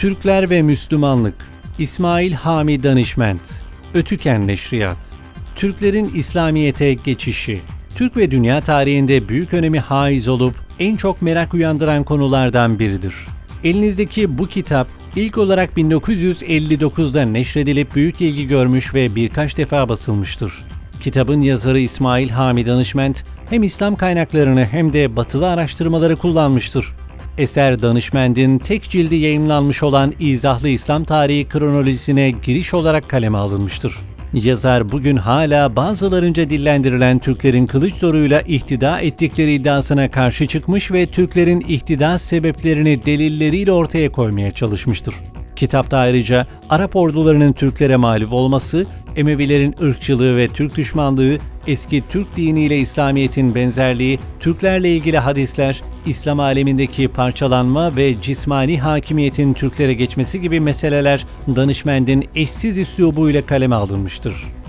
Türkler ve Müslümanlık İsmail Hami Danışment Ötüken Neşriyat Türklerin İslamiyete geçişi Türk ve dünya tarihinde büyük önemi haiz olup en çok merak uyandıran konulardan biridir. Elinizdeki bu kitap ilk olarak 1959'da neşredilip büyük ilgi görmüş ve birkaç defa basılmıştır. Kitabın yazarı İsmail Hami Danışment hem İslam kaynaklarını hem de batılı araştırmaları kullanmıştır. Eser Danışment'in tek cildi yayımlanmış olan İzahlı İslam Tarihi kronolojisine giriş olarak kaleme alınmıştır. Yazar bugün hala bazılarınca dillendirilen Türklerin kılıç zoruyla ihtida ettikleri iddiasına karşı çıkmış ve Türklerin ihtida sebeplerini delilleriyle ortaya koymaya çalışmıştır. Kitapta ayrıca Arap ordularının Türklere mağlup olması, Emevilerin ırkçılığı ve Türk düşmanlığı, eski Türk diniyle İslamiyet'in benzerliği, Türklerle ilgili hadisler, İslam alemindeki parçalanma ve cismani hakimiyetin Türklere geçmesi gibi meseleler danışmendin eşsiz üslubuyla kaleme alınmıştır.